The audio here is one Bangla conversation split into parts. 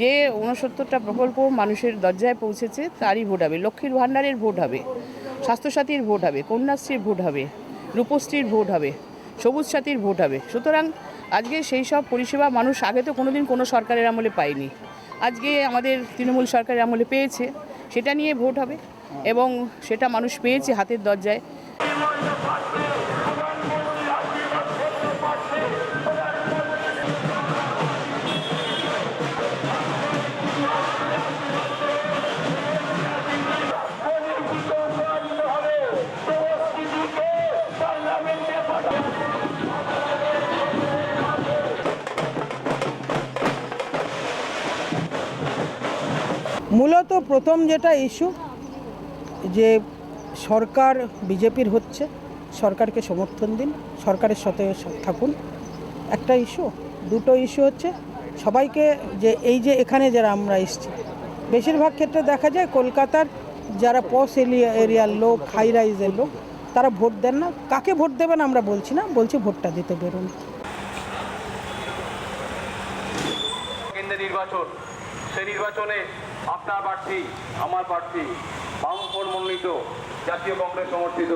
যে ঊনসত্তরটা প্রকল্প মানুষের দরজায় পৌঁছেছে, তারই ভোট হবে। লক্ষ্মীর ভাণ্ডারের ভোট হবে, স্বাস্থ্যসাথীর ভোট হবে, কন্যাশ্রীর ভোট হবে, রূপশ্রীর ভোট হবে, সবুজ সাথীর ভোট হবে। সুতরাং আজকে সেই সব পরিষেবা মানুষ আগে তো কোনোদিন কোনো সরকারের আমলে পায়নি। আজকে আমাদের তৃণমূল সরকারের আমলে পেয়েছে, সেটা নিয়ে ভোট হবে এবং সেটা মানুষ পেয়েছে হাতের দরজায়। মূলত প্রথম যেটা ইস্যু, যে সরকার বিজেপির হচ্ছে, সরকারকে সমর্থন দিন, সরকারের সাথে থাকুন, একটা ইস্যু। দুটো ইস্যু হচ্ছে, সবাইকে যে এই যে এখানে যারা আমরা এসছি, বেশিরভাগ ক্ষেত্রে দেখা যায় কলকাতার যারা পস এরিয়া, এরিয়ার লোক হাই রাইজের লোক তারা ভোট দেন না। কাকে ভোট দেবেন আমরা বলছি না, বলছি ভোটটা দিতে বেরোন। নির্বাচন, সেই নির্বাচনে আপনার প্রার্থী, আমার প্রার্থী, বামফ্রন্ট মনোনীত জাতীয় কংগ্রেস সমর্থিত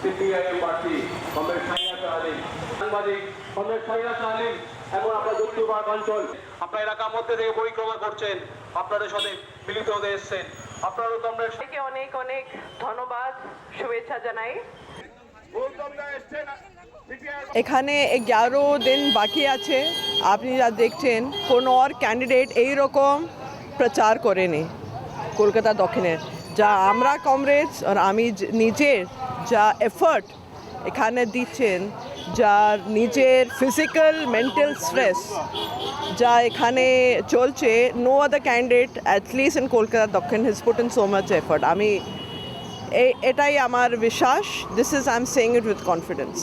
সিপিআইএম প্রার্থী কমরেড সাইনাত আলীম সাংবাদিক কমরেড সাইনাত আলীম এখন আপনার দক্ষিণবাগ অঞ্চল। আপনার এলাকার মধ্যে থেকে পরিক্রমা করছেন, আপনাদের সাথে মিলিত হতে এসছেন। আপনারও তোমরা সবাইকে অনেক অনেক ধন্যবাদ শুভেচ্ছা জানাই। এখানে এগারো দিন বাকি আছে আপনি যা দেখছেন কোন আর ক্যান্ডিডেট এই রকম প্রচার করেনি কলকাতা দক্ষিণের যা আমরা কংগ্রেস আর আমি নিজের যা এফর্ট এখানে দিচ্ছেন যার নিজের ফিজিক্যাল মেন্টাল স্ট্রেস যা এখানে চলছে। No other candidate at least in Kolkata Dakshin his put in so much effort আমি এটাই আমার বিশ্বাস। This is I am saying it with confidence